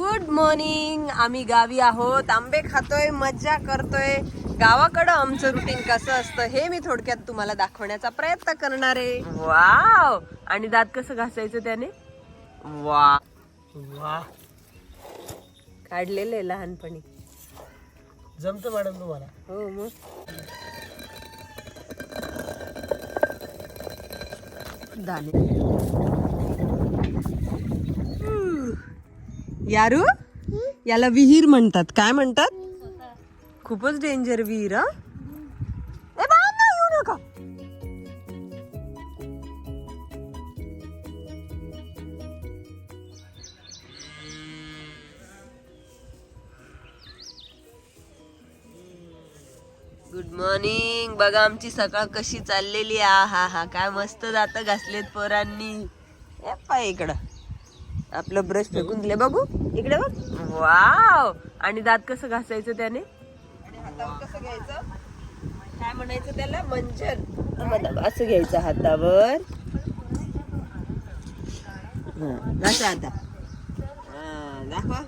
Good morning आम्ही गावी आहोत. आंबे खातोय मज्जा करतोय. गावाकडं आमचं रुटीन कसं असतं हे मी थोडक्यात तुम्हाला दाखवण्याचा प्रयत्न करणार आहे. वाव आणि दात कसं घासायचं त्याने? वा वा काढलेलं आहे लहानपणी. जमतं मॅडम तुम्हाला? हो मग. दाणे. यारू? याला विहीर म्हणतात. काय म्हणतात? खूपच डेंजर विहीर येऊ नका. गुड मॉर्निंग बघा आमची सकाळ कशी चाललेली आ हा हा. काय मस्त दात घासलेत पोरांनी. ए पाय इकडं. आपलं ब्रश फेकून दिले बघू. इकडे बघ. वाव. आणि दात कसं घासायचं त्याने? आणि हातावर कसं घ्यायचं? काय म्हणायचं त्याला? मंजन. असं घ्यायचं हातावर. घासा आता. हा, दाखवा.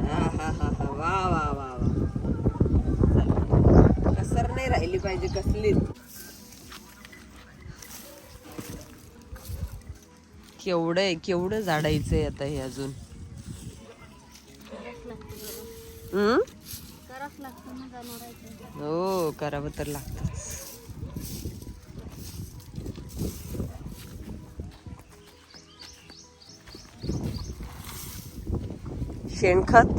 हा हा हा हा. वा वा वा वा. कसर नाही राहिली पाहिजे कसली केवढं आहे केवढं झाडायचंय आता हे अजून? हम्म? हो करावं तर लागतच. शेणखत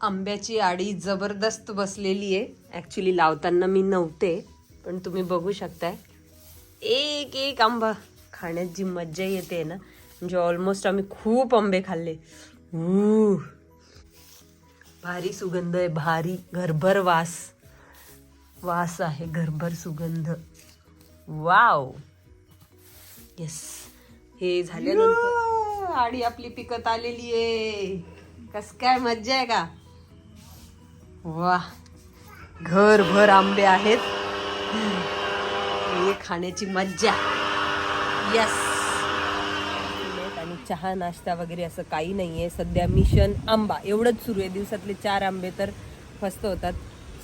आंब्याची आडी जबरदस्त बसलेली आहे. ॲक्च्युली लावताना मी नव्हते पण तुम्ही बघू शकताय. एक एक आंबा. खाण्यात जी मज्जा येते ना म्हणजे ऑलमोस्ट आम्ही खूप आंबे खाल्ले. ऊ. भारी सुगंध आहे भारी घरभर वास. वास आहे घरभर सुगंध. वाव. येस हे झाल्यानंतर आडी आपली पिकत आलेली आहे. कस काय मज्जा आहे का? वा घरभर आंबे आहेत. खाण्याची मज्जा. यस आणि चहा नाश्ता वगैरे असं काही नाहीये. सध्या मिशन आंबा. एवढंच सुरू आहे. दिवसातले चार आंबे तर फस्त होतात.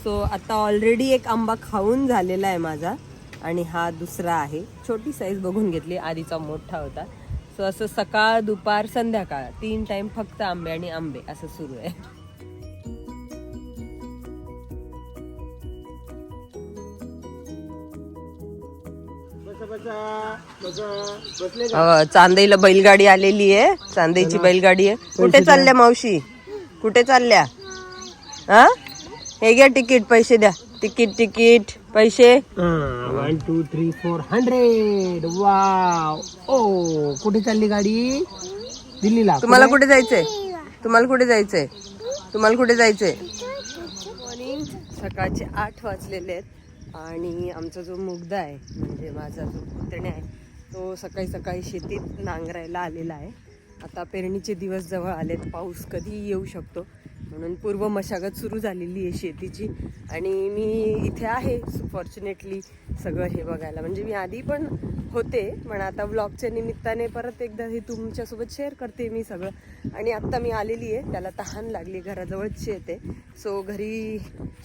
सो आता ऑलरेडी एक आंबा खाऊन झालेला आहे माझा. आणि हा दुसरा आहे. छोटी साईज बघून घेतली. आधीचा मोठा होता. सो असं सकाळ दुपार संध्याकाळ. तीन टाईम फक्त आंबे आणि आंबे. असं सुरू आहे. चांदेला बैलगाडी आलेली आहे. चांदेची बैलगाडी आहे. कुठे चालल्या मावशी? कुठे चालल्या? हा हे घ्या तिकीट पैसे द्या. तिकीट तिकीट पैसे. One two three four hundred wow ओ कुठे चालली गाडी? दिल्लीला. तुम्हाला कुठे? जायचंय? तुम्हाला कुठे जायचंय? तुम्हाला कुठे जायचंय? मॉर्निंग सकाळचे आठ वाजलेले आहेत. आणि आमचा जो मुगदा आहे म्हणजे माझा जो पुतण्या आहे तो सकाळी सकाळी शेतीत नांगरायला आलेला आहे. आता पेरणीचे दिवस जवळ आलेत पाऊस कधीही येऊ शकतो. म्हणून पूर्व मशागत सुरू झालेली आहे शेतीची. आणि मी इथे आहे फॉर्च्युनेटली सगळं हे बघायला. म्हणजे मी आधी पण होते पण आता व्लॉगच्या निमित्ताने परत एकदा हे तुमच्यासोबत शेअर करते मी सगळं. आणि आत्ता मी आलेली आहे त्याला तहान लागली घराजवळच शेत आहे सो घरी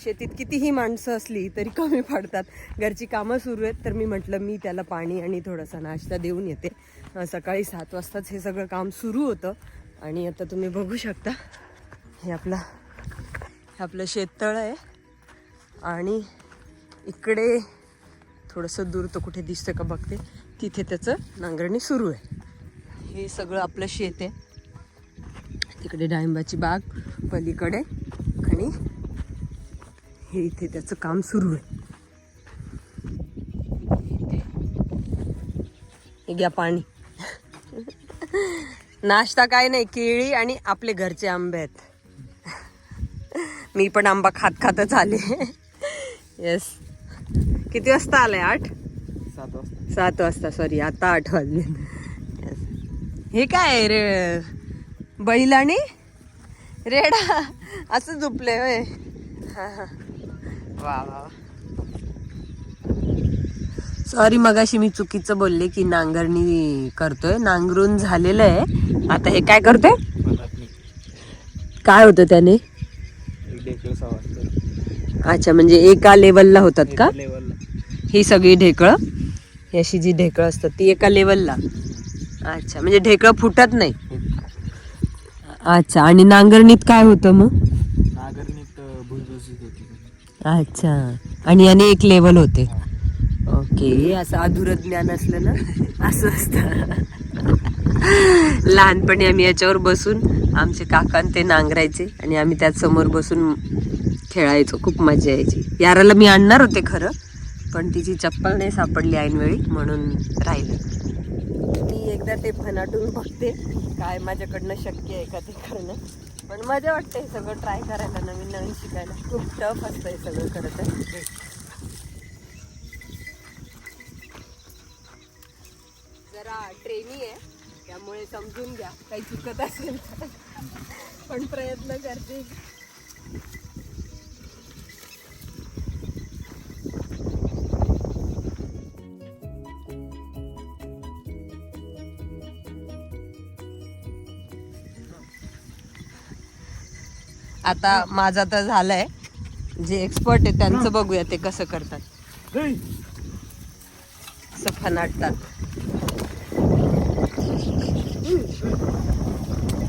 शेतीत कितीही माणसं असली तरी कमी पडतात. घरची कामं सुरू आहेत तर मी म्हटलं मी त्याला पाणी आणि थोडासा नाश्ता देऊन येते. सकाळी सात वाजताच हे सगळं काम सुरू होतं. आणि आता तुम्ही बघू शकता. हे आपलं हे आपलं शेततळ आहे. आणि इकडे थोडंसं दूर तर कुठे दिसतं का बघते. तिथे त्याचं नांगरणी सुरू आहे. हे सगळं आपलं शेत आहे. तिकडे डाळिंबाची बाग पलीकडे आणि हे इथे त्याचं काम सुरू आहे. घ्या पाणी. नाश्ता काय नाही केळी आणि आपले घरचे आंबे आहेत. मी पण आंबा खात खातच आले. येस किती वाजता आलाय? आठ? सात वाजता. सात वाजता सॉरी आता आठ वाजले. Yes. हे काय रे? बैल आणि रेडा. असं झोपले होय. हा हा. वा वा वा. सॉरी मगाशी मी चुकीचं बोलले की नांगरणी करतोय. नांगरून झालेलं आहे. आता हे काय करतोय? काय होतं त्याने? अच्छा म्हणजे एका लेवलला होतात का? ही सगळी ढेकळं? ही अशी जी ढेकळं असतात ती एका लेवलला अच्छा म्हणजे ढेकळं फुटत नाही? अच्छा आणि नांगरणीत काय होतं मग? नागरणीत भुसभुशीत होती. अच्छा आणि याने एक लेवल होते. ओके असं अधुरं ज्ञान असलं ना? असं असतं. लहानपणी आम्ही याच्यावर बसून आमचे काका आणि ते नांगरायचे आणि आम्ही त्यात समोर बसून खेळायचो खूप मजा यायची. याराला मी आणणार होते खरं पण तिची चप्पल नाही सापडली ऐनवेळी म्हणून राहिले. मी एकदा ते फनाटून बघते काय माझ्याकडनं शक्य आहे का ते करणं. पण मजा वाटते सगळं ट्राय करायला नवीन नवीन शिकायला. खूप टफ असतं हे सगळं खरं तर. जरा ट्रेनी आहे त्यामुळे समजून घ्या काही चुकत असेल तर. पण प्रयत्न करते. आता माझा तर झालाय. जे एक्सपर्ट आहे त्यांचं बघूया ते कसं करतात. फनाटतात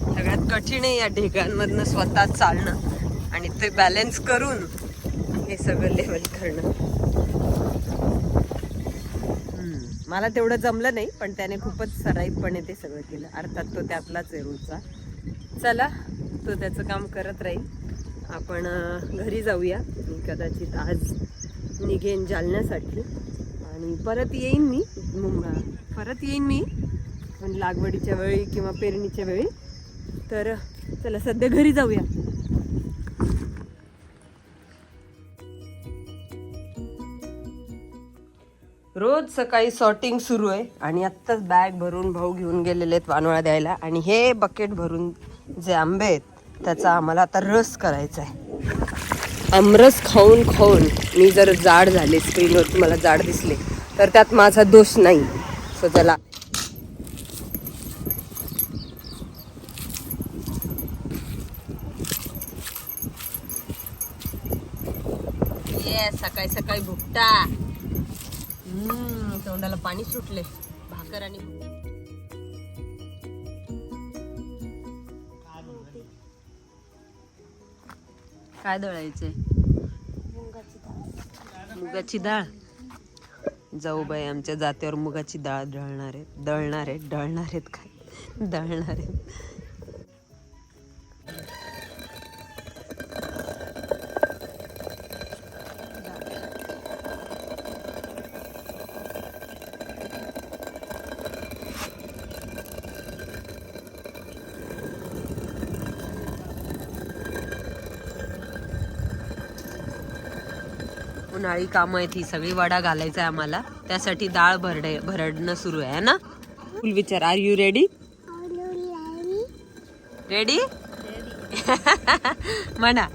सगळ्यात कठीण आहे या ढेकळांमधनं स्वतः चालणं आणि ते बॅलन्स करून हे सगळं लेवल करणं. मला तेवढं जमलं नाही पण त्याने खूपच सराईपणे ते सगळं केलं. अर्थात तो त्यातलाच आहे रोजचा. चला तो त्याचं काम करत राहील. आपण घरी जाऊया. मी कदाचित आज निघेन जालण्यासाठी आणि परत येईन मी. मुंबई परत येईन मी. पण लागवडीच्या वेळी किंवा पेरणीच्या वेळी. तर चला सध्या घरी जाऊया. रोज सकाळी सॉर्टिंग सुरू आहे. आणि आत्ताच बॅग भरून भाऊ घेऊन गेलेले आहेत वानोळा द्यायला. आणि हे बकेट भरून जे आंबे आहेत त्याचा आम्हाला आता रस करायचा आहे आमरस खाऊन खाऊन मी जर जाड झाले स्क्रीनवर तुम्हाला जाड दिसले तर त्यात माझा दोष नाही. सो चला. ये सकाळी सकाळी भुकटा. तोंडाला पाणी सुटले. भाकर आणि काय दळायचे मुगाची डाळ. जाऊ बाई आमच्या जात्यावर मुगाची डाळ दळणार आहेत. दळणार आहेत दळणार आहेत काय? दळणार आहेत. उन्हाळी कामं आहेत ही सगळी वडा घालायचा आहे आम्हाला. त्यासाठी डाळ भरडे भरडणं सुरू आहे ना? फुल विचार. आर यू रेडी रेडी म्हणा.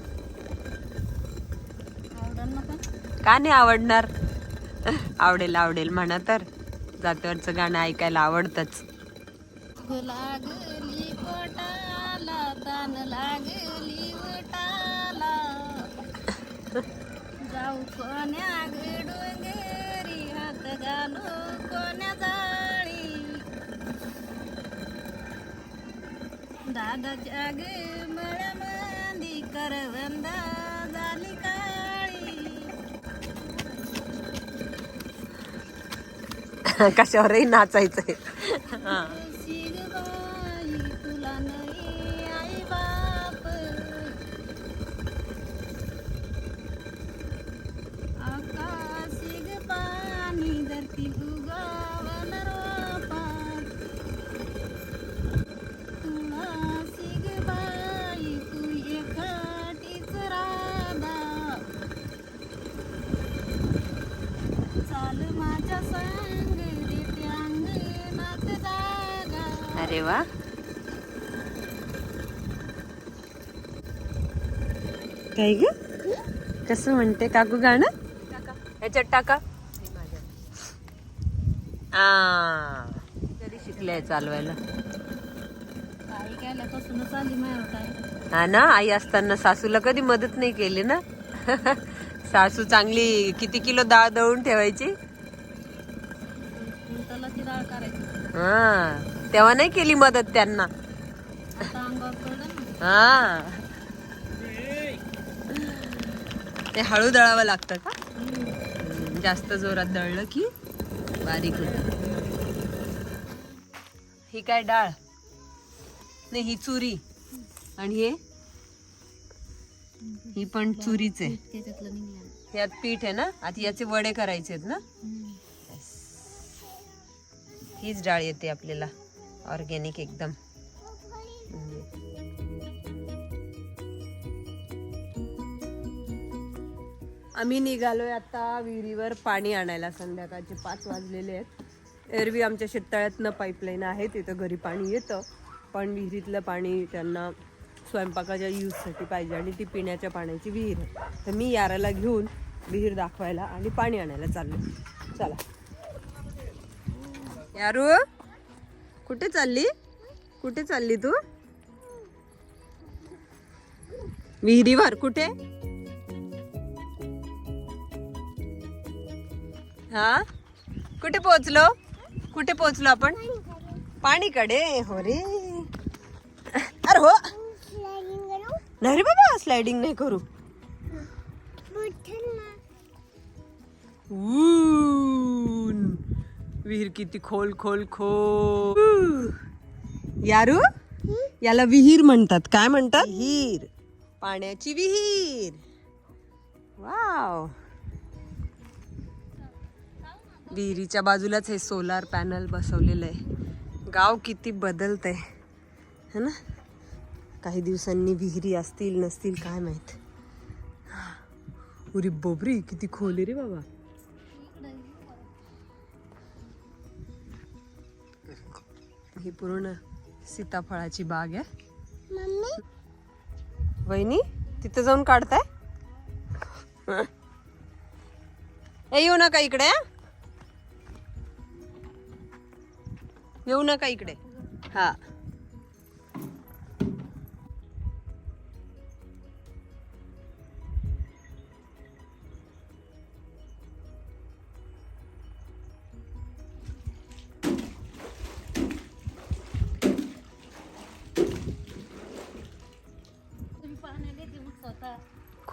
का नाही आवडणार? आवडेल आवडेल म्हणा तर. जातीवरचं गाणं ऐकायला आवडतच. हो कोण्या कोण्या डोंगरी हात घालू कोण्या जाळी? दादाच्या ग मळमंदी करवंदा झाली काळी. कशावरही नाचायचंय. वा काय ग? कसं म्हणते? काकू गाणं? याच्यात टाका. हा कधी शिकले चालवायला. हा ना आई असताना सासूला कधी मदत नाही केली ना? सासू चांगली किती किलो डाळ दळून ठेवायची? हा. तेव्हा नाही केली मदत त्यांना. हा. ते हळू दळावं लागतं का? जास्त जोरात दळलं की बारीक होत. ही काय डाळ? नाही ही चुरी. आणि हे? ही पण चुरीच आहे. यात पीठ आहे ना? आता याचे वडे करायचे आहेत ना हीच डाळ येते आपल्याला. ऑर्गेनिक एकदम. म्हणजे आम्ही निघालोय आता विहिरीवर पाणी आणायला. संध्याकाळचे पाच वाजलेले आहेत. एरवी आमच्या शेततळ्यातनं पाईपलाईन आहे. तिथं घरी पाणी येतं. पण विहिरीतलं पाणी त्यांना स्वयंपाकाच्या यूजसाठी पाहिजे आणि ती पिण्याच्या पाण्याची विहीर आहे. तर मी याराला घेऊन विहीर दाखवायला आणि पाणी आणायला चाललो चला. यारू? कुठे चालली? कुठे चालली तू? विहिरीवर कुठे? हा? कुठे पोहोचलो? कुठे पोहोचलो आपण? पाणीकडे हो रे. अरे हो. नाही रे बाबा स्लायडिंग नाही करू. विहीर किती खोल खोल खोल. यारू? याला विहीर म्हणतात. काय म्हणतात? विहीर. पाण्याची विहीर. वाव. विहिरीच्या बाजूलाच हे सोलार पॅनल बसवलेलं आहे. गाव किती बदलत आहे है ना? काही दिवसांनी विहिरी असतील नसतील काय माहीत. उरी बोबरी किती खोली रे बाबा. ही पूर्ण सीताफळाची बाग आहे. वहिनी तिथं जाऊन काढताय? येऊ नका इकडे? येऊ नका इकडे. हा.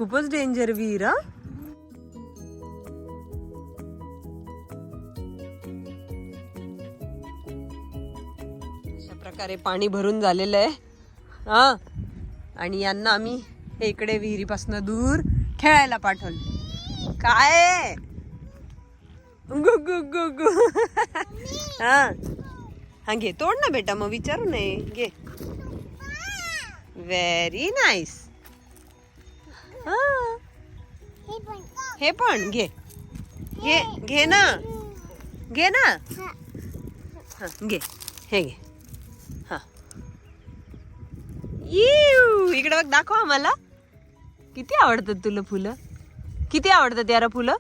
खूपच डेंजर विहीर हं? अशा प्रकारे पाणी भरून झालेलं आहे हा? आणि यांना आम्ही इकडे विहिरीपासून दूर खेळायला पाठवलं. काय? गु गु गु गु. हा? हा घे तोड ना बेटा मग विचारू नये. घे. व्हेरी नाईस हा. हे पण. घे. घे घे ना. घे ना. हा. घे. हे घे. हा. इकडे बघ दाखव आम्हाला. किती आवडतात तुला फुलं? किती आवडतात यारा फुलं?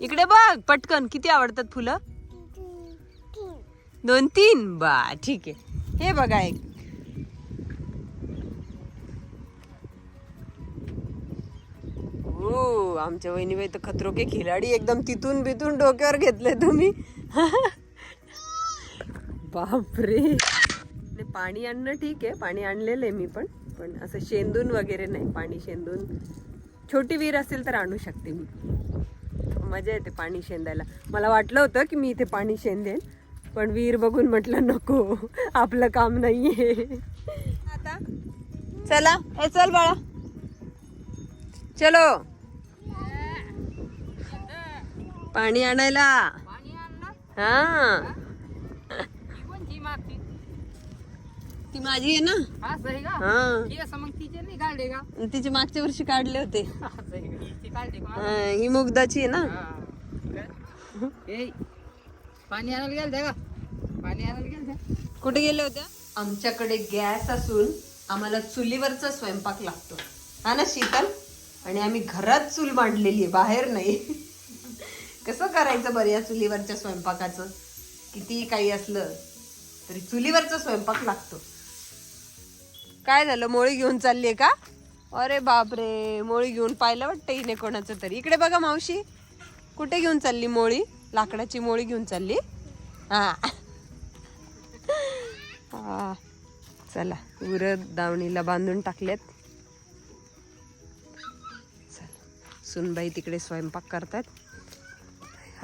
इकडे बघ पटकन किती आवडतात फुलं? दोन तीन? बा ठीक आहे. हे बघा एक. हो आमच्या वहिनीबाई तर खतरोके खिलाडी एकदम तिथून बिथून डोक्यावर घेतले तुम्ही. बापरे. पाणी आणणं ठीक आहे. पाणी आणलेलं आहे मी पण. पण असं शेंदून वगैरे नाही. पाणी शेंदून. छोटी विहीर असेल तर आणू शकते मी. मजा येते पाणी शेंदायला. मला वाटलं होतं की मी इथे पाणी शेंदेन पण विहीर बघून म्हटलं नको. आपलं काम नाहीये. आता? चला. ए चल बाळा. चलो. पाणी आणायला. हा. ती माझी आहे ना? हा. तिचे मागच्या वर्षी काढले होते. हा, मुगदाची आहे ना? पाणी आणायला गेल का? पाणी आणायला गेल कुठे गेले होत्या? आमच्याकडे गॅस असून आम्हाला चुलीवरचा स्वयंपाक लागतो. हा ना शीतल? आणि आम्ही घरात चूल मांडलेली आहे बाहेर नाही. कसं करायचं बरं या चुलीवरच्या स्वयंपाकाचं? कितीही काही असलं तरी चुलीवरचा स्वयंपाक लागतो. काय झालं? मोळी घेऊन चालली आहे का? अरे बापरे! मोळी घेऊन पाहिलं वाटतं हिने कोणाचं तरी. इकडे बघा मावशी. कुठे घेऊन चालली मोळी? लाकडाची मोळी घेऊन चालली? हा. हा. चला उरद दावणीला बांधून टाकलेत. चला. सुनबाई तिकडे स्वयंपाक करतात.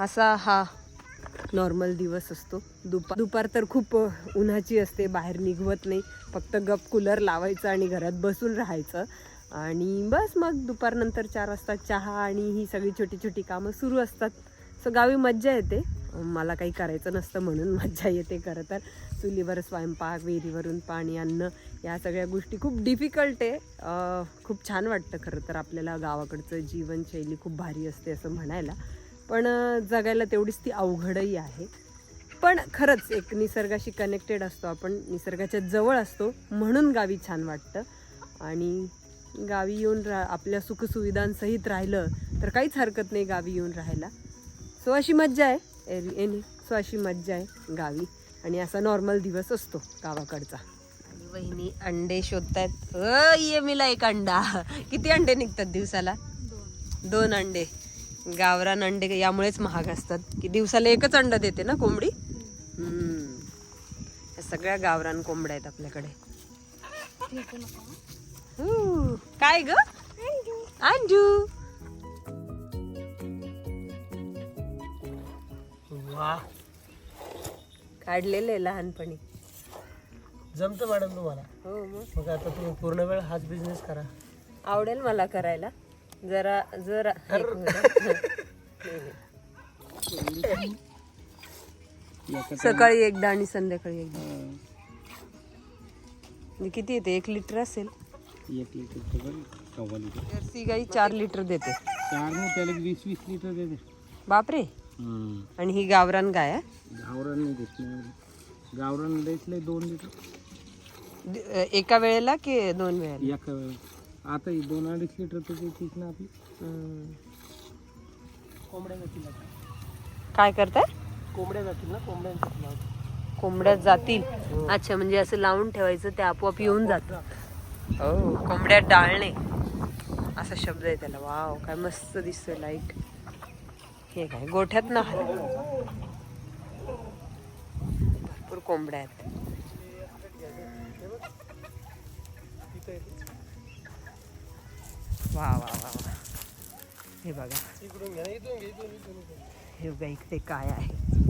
असा हा नॉर्मल दिवस असतो. दुपार दुपार तर खूप उन्हाची असते बाहेर निघवत नाही. फक्त गप कूलर लावायचं आणि घरात बसून राहायचं. आणि बस मग दुपारनंतर चार वाजता चहा आणि ही सगळी छोटी छोटी कामं सुरू असतात. सो गावी मज्जा येते. मला काही करायचं नसतं म्हणून मज्जा येते खरं तर. चुलीवर स्वयंपाक विहिरीवरून पाणी अन्न या सगळ्या गोष्टी खूप डिफिकल्ट आहे. खूप छान वाटतं खरं तर आपल्याला गावाकडचं जीवनशैली खूप भारी असते असं म्हणायला. पण जगायला तेवढीच ती अवघडही आहे. पण खरंच एक निसर्गाशी कनेक्टेड असतो आपण निसर्गाच्या जवळ असतो म्हणून गावी छान वाटतं. आणि गावी येऊन रा आपल्या सुखसुविधांसहित राहिलं तर काहीच हरकत नाही गावी येऊन राहायला. सो अशी मज्जा आहे. एरी एनी सो अशी मज्जा आहे गावी. आणि असा नॉर्मल दिवस असतो गावाकडचा. आणि वहिनी अंडे शोधतायत. ये मिला एक अंडा. किती अंडे निघतात दिवसाला? दोन. दोन अंडे. गावरान अंडे यामुळेच महाग असतात. की दिवसाला एकच अंड देते ना कोंबडी. या सगळ्या गावरान कोंबड्या आहेत आपल्याकडे. काय ग? अंजू. वा. काढलेले लहानपणी. जमतं मॅडम तुम्हाला? हो मग. मग आता तुम्ही पूर्ण वेळ हाच बिझनेस करा. आवडेल मला करायला. जरा जरा एक मिनिट. सकाळी एकदा आणि संध्याकाळी एकदा. म्हणजे किती येते? एक लिटर असेल? एक लिटर तर सव्वा लिटर. जर्सी गाई चार लिटर देते. चार नाही त्याला एक वीस वीस लिटर देते. बापरे. आणि ही गावरान गाय आहे? गावरान नाही देत नाही गावरान द्यायचं दोन लिटर. दि- एका वेळेला की दोन वेळेला? एक आता ही दोन अडीच लिटर तर देतीच ना आपली. कोंबड्या जातील आता. काय करताय? कोंबड्या जातील ना कोंबड्यांसाठी लावतो. कोंबड्या जातील. अच्छा म्हणजे असं लावून ठेवायचं ते आपोआप येऊन जात. हो. कोंबड्या डाळणे. असा शब्द आहे त्याला. वाव काय मस्त दिसतोय लाइट हे काय गोठ्यात ना? भरपूर कोंबड्या आहेत. वा वा वा वा. हे बघा. हे बघा इकडे काय आहे?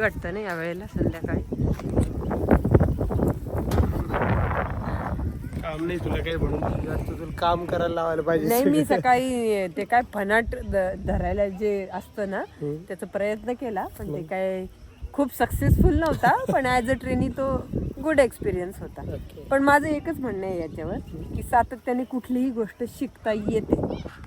भारी वाटतं ना या वेळेला संध्याकाळी? काम नाही तुला काही म्हणून. तुला काम करायला लावायला पाहिजे. नाही मी सकाळी ते काय फनाट ध- धरायला जे असतं ना त्याचा प्रयत्न केला पण ते काय खूप सक्सेसफुल नव्हता पण ऍज अ ट्रेनी तो गुड एक्सपिरियन्स होता. Okay. पण माझं एकच म्हणणं आहे याच्यावर की सातत्याने कुठलीही गोष्ट शिकता येते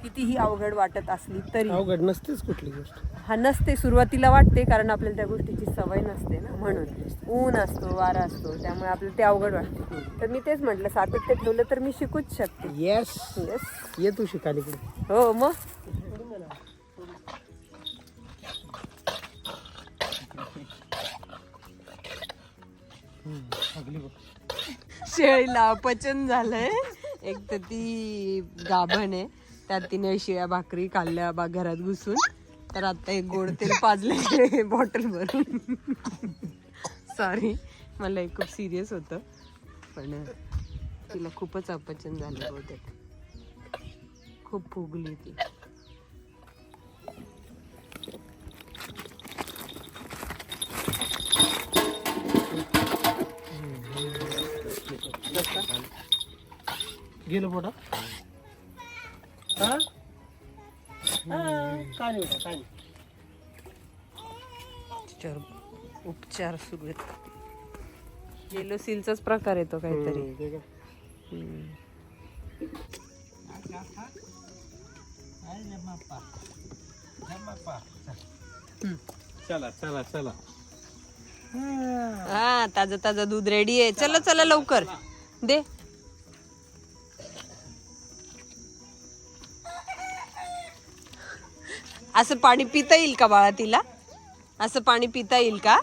कितीही अवघड वाटत असली तरी. अवघड नसतेच कुठली गोष्ट. हा नसते सुरुवातीला वाटते कारण आपल्याला त्या गोष्टीची सवय नसते ना. म्हणून ऊन असतो वारा असतो त्यामुळे आपल्याला ते अवघड वाटते. तर मी तेच म्हटलं सातत्य ठेवलं तर मी शिकूच शकते. येस येस ये तू शिकायला हो मग? शेळीला अपचन झालंय. एक तर ती गाभण आहे. त्यात तिने शिळ्या भाकरी खाल्ल्या बा घरात घुसून. तर आता एक गोड तेल पाजले बॉटल भरून सॉरी मला एक खूप सिरियस होतं. पण तिला खूपच अपचन झालं बहुतेक. खूप फुगली ती. गेलो पोटा हा? काय नाही बेटा, काय नाही. तिच्यावर उपचार सुरू आहेत. येलो सीलचाच प्रकार येतो काहीतरी. चला चला चला. हा ताजं ताजं दूध रेडी आहे. चला चला लवकर. दे. असं पाणी पिता येईल का बाळा तिला? असं पाणी पिता येईल का?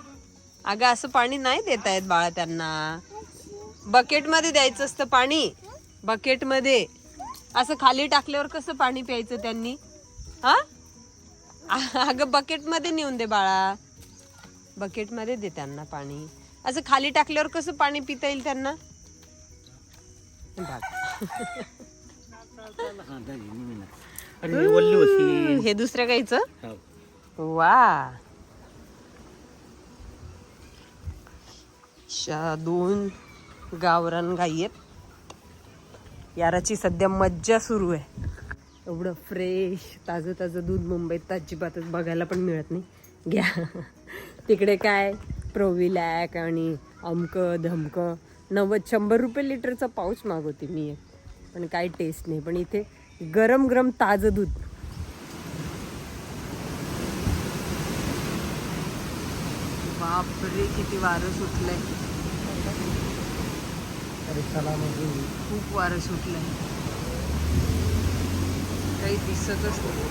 अगं असं पाणी नाही देता येत बाळा त्यांना. बकेटमध्ये द्यायचं असतं पाणी. बकेटमध्ये. असं खाली टाकल्यावर कसं पाणी प्यायचं त्यांनी? हा? अगं बकेटमध्ये नेऊन दे बाळा. बकेटमध्ये दे त्यांना पाणी. असं खाली टाकल्यावर कसं पाणी पिता येईल त्यांना? हे दुसऱ्या गाईचं? हो. वा. दोन गावरान गाई आहेत. याराची सध्या मज्जा सुरू आहे. एवढं फ्रेश ताजं ताजं दूध मुंबईत अजिबातच बघायला पण मिळत नाही. घ्या. तिकडे काय? प्रोविलॅक आणि अमकं धमकं. नव्वद शंभर रुपये लिटरचा पाऊच मागवते मी. एक पण काही टेस्ट नाही. पण इथे गरम गरम ताजं दूध. बापरे किती वारं सुटलंय. अरे चला म्हणजे खूप वारं सुटलंय. काही दिसतच नाही.